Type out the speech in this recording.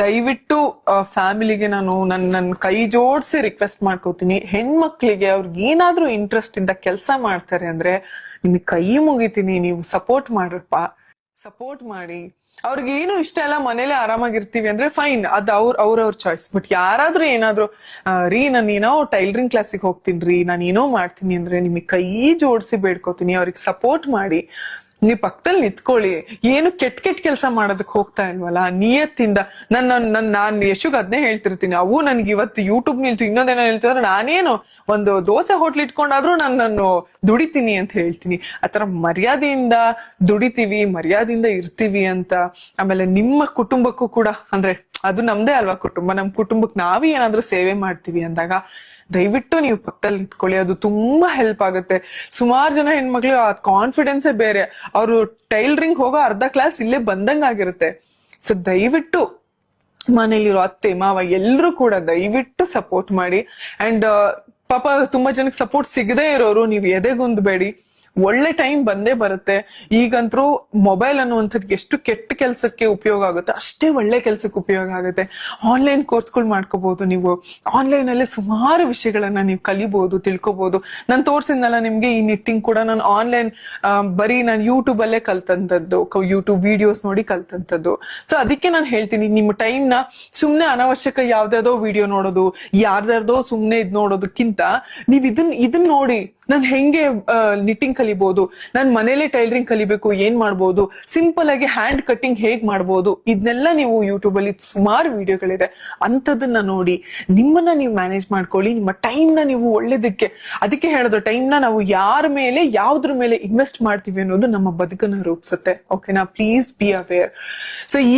ದಯವಿಟ್ಟು ಫ್ಯಾಮಿಲಿಗೆ ನಾನು ನನ್ನ ನನ್ನ ಕೈ ಜೋಡಿಸಿ ರಿಕ್ವೆಸ್ಟ್ ಮಾಡ್ಕೋತೀನಿ. ಹೆಣ್ಮಕ್ಳಿಗೆ ಅವ್ರಿಗೆ ಏನಾದ್ರೂ ಇಂಟ್ರೆಸ್ಟ್ ಇಂದ ಕೆಲಸ ಮಾಡ್ತಾರೆ ಅಂದ್ರೆ, ನಿಮಗೆ ಕೈ ಮುಗಿತೀನಿ, ನೀವು ಸಪೋರ್ಟ್ ಮಾಡ್ರಪ್ಪ. ಸಪೋರ್ಟ್ ಮಾಡಿ. ಅವ್ರಿಗೆ ಏನು ಇಷ್ಟ ಇಲ್ಲ, ಮನೇಲೆ ಆರಾಮಾಗಿರ್ತೀವಿ ಅಂದ್ರೆ ಫೈನ್ ಅದ್ ಅವ್ರ ಅವ್ರವ್ರ ಚಾಯ್ಸ್ ಬಟ್ ಯಾರಾದ್ರೂ ಏನಾದ್ರು ರೀ, ನಾನು ಏನೋ ಟೈಲರಿಂಗ್ ಕ್ಲಾಸಿಗೆ ಹೋಗ್ತೀನಿ ರೀ, ನಾನು ಏನೋ ಮಾಡ್ತೀನಿ ಅಂದ್ರೆ ನಿಮಗೆ ಕೈ ಜೋಡಿಸಿ ಬೇಡ್ಕೋತೀನಿ, ಅವ್ರಿಗೆ ಸಪೋರ್ಟ್ ಮಾಡಿ. ನೀವ್ ಪಕ್ಕದಲ್ಲಿ ನಿಂತ್ಕೊಳ್ಳಿ. ಏನು ಕೆಟ್ಟ ಕೆಟ್ಟ ಕೆಲಸ ಮಾಡೋದಕ್ಕೆ ಹೋಗ್ತಾ ಇಲ್ವಲ್ಲ? ನಿಯತ್ತಿಂದ ನನ್ನ ನನ್, ನಾನ್ ಯಶುಗ್ ಅದನ್ನೇ ಹೇಳ್ತಿರ್ತೀನಿ. ಅವು ನನ್ಗೆ ಇವತ್ತು ಯೂಟ್ಯೂಬ್ ನಿಲ್ತು, ಇನ್ನೊಂದೇನೋ ಹೇಳ್ತಿದ್ರೆ. ನಾನೇನು ಒಂದು ದೋಸೆ ಹೋಟ್ಲ್ ಇಟ್ಕೊಂಡಾದ್ರೂ ನಾನು ನಾನು ದುಡಿತೀನಿ ಅಂತ ಹೇಳ್ತೀನಿ. ಆತರ ಮರ್ಯಾದೆಯಿಂದ ದುಡಿತೀವಿ, ಮರ್ಯಾದೆಯಿಂದ ಇರ್ತೀವಿ ಅಂತ. ಆಮೇಲೆ ನಿಮ್ಮ ಕುಟುಂಬಕ್ಕೂ ಕೂಡ, ಅಂದ್ರೆ ಅದು ನಮ್ದೇ ಅಲ್ವಾ ಕುಟುಂಬ. ನಮ್ ಕುಟುಂಬಕ್ಕೆ ನಾವೇ ಏನಾದ್ರೂ ಸೇವೆ ಮಾಡ್ತೀವಿ ಅಂದಾಗ ದಯವಿಟ್ಟು ನೀವು ಪಕ್ಕದಲ್ಲಿ ನಿಂತ್ಕೊಳ್ಳಿ. ಅದು ತುಂಬಾ ಹೆಲ್ಪ್ ಆಗುತ್ತೆ. ಸುಮಾರು ಜನ ಹೆಣ್ಮಕ್ಳು ಆ ಕಾನ್ಫಿಡೆನ್ಸೇ ಬೇರೆ. ಅವರು ಟೈಲರಿಂಗ್ ಹೋಗೋ ಅರ್ಧ ಕ್ಲಾಸ್ ಇಲ್ಲೇ ಬಂದಂಗಾಗಿರುತ್ತೆ ಸೊ ದಯವಿಟ್ಟು ಮನೇಲಿರೋ ಅತ್ತೆ, ಮಾವ ಎಲ್ಲರೂ ಕೂಡ ದಯವಿಟ್ಟು ಸಪೋರ್ಟ್ ಮಾಡಿ. ಅಂಡ್ ಪಾಪ ತುಂಬಾ ಜನಕ್ಕೆ ಸಪೋರ್ಟ್ ಸಿಗದೆ ಇರೋರು. ನೀವು ಎದೆಗುಂದ್ಬೇಡಿ. ಒಳ್ಳೆ ಟೈಮ್ ಬಂದೇ ಬರುತ್ತೆ. ಈಗಂತರೂ ಮೊಬೈಲ್ ಅನ್ನುವಂಥದ್ದು ಎಷ್ಟು ಕೆಟ್ಟ ಕೆಲಸಕ್ಕೆ ಉಪಯೋಗ ಆಗುತ್ತೆ, ಅಷ್ಟೇ ಒಳ್ಳೆ ಕೆಲಸಕ್ಕೆ ಉಪಯೋಗ ಆಗುತ್ತೆ. ಆನ್ಲೈನ್ ಕೋರ್ಸ್ಗಳು ಮಾಡ್ಕೋಬಹುದು ನೀವು. ಆನ್ಲೈನ್ ಅಲ್ಲಿ ಸುಮಾರು ವಿಷಯಗಳನ್ನ ನೀವು ಕಲಿಬಹುದು ತಿಳ್ಕೊಬಹುದು ನಾನು ತೋರ್ಸಿದ್ನಲ್ಲ ನಿಮ್ಗೆ ಈ ನಿಟ್ಟಿಂಗ್ ಕೂಡ ನಾನು ಆನ್ಲೈನ್ ಬರೀ ನಾನು ಯೂಟ್ಯೂಬ್ ಅಲ್ಲೇ ಕಲ್ತಂತದ್ದು ಯೂಟ್ಯೂಬ್ ವಿಡಿಯೋಸ್ ನೋಡಿ ಕಲ್ತಂತದ್ದು. ಸೊ ಅದಕ್ಕೆ ನಾನು ಹೇಳ್ತೀನಿ, ನಿಮ್ಮ ಟೈಮ್ನ ಸುಮ್ನೆ ಅನವಶ್ಯಕ ಯಾವ್ದಾದೋ ವಿಡಿಯೋ ನೋಡೋದು ಯಾರ್ದಾರ್ದೋ ಸುಮ್ನೆ ಇದ್ ನೋಡೋದಕ್ಕಿಂತ ನೀವ್ ಇದನ್ ಇದನ್ ನೋಡಿ ನಾನ್ ಹೆಂಗೆ ನಿಟ್ಟಿಂಗ್ ಕಲಿಬಹುದು ನಾನು ಮನೇಲೆ ಟೈಲರಿಂಗ್ ಕಲಿಬೇಕು, ಏನ್ ಮಾಡ್ಬೋದು? ಸಿಂಪಲ್ ಆಗಿ ಹ್ಯಾಂಡ್ ಕಟ್ಟಿಂಗ್ ಹೇಗ್ ಮಾಡ್ಬೋದು? ಇದನ್ನೆಲ್ಲ ನೀವು ಯೂಟ್ಯೂಬ್ ಅಲ್ಲಿ ಸುಮಾರು ವಿಡಿಯೋಗಳಿದೆ ಅಂತದನ್ನ ನೋಡಿ, ನಿಮ್ಮನ್ನ ನೀವು ಮ್ಯಾನೇಜ್ ಮಾಡ್ಕೊಳ್ಳಿ, ನಿಮ್ಮ ಟೈಮ್ನ ನೀವು ಒಳ್ಳೇದಕ್ಕೆ, ಅದಕ್ಕೆ ಹೇಳೋದು ಟೈಮ್ನ ನಾವು ಯಾರ ಮೇಲೆ, ಯಾವ್ದ್ರ ಮೇಲೆ ಇನ್ವೆಸ್ಟ್ ಮಾಡ್ತೀವಿ ಅನ್ನೋದು ನಮ್ಮ ಬದುಕನ್ನ ರೂಪಿಸುತ್ತೆ. ಓಕೆನಾ ಪ್ಲೀಸ್ ಬಿ ಅವೇರ್ ಸೊ ಈ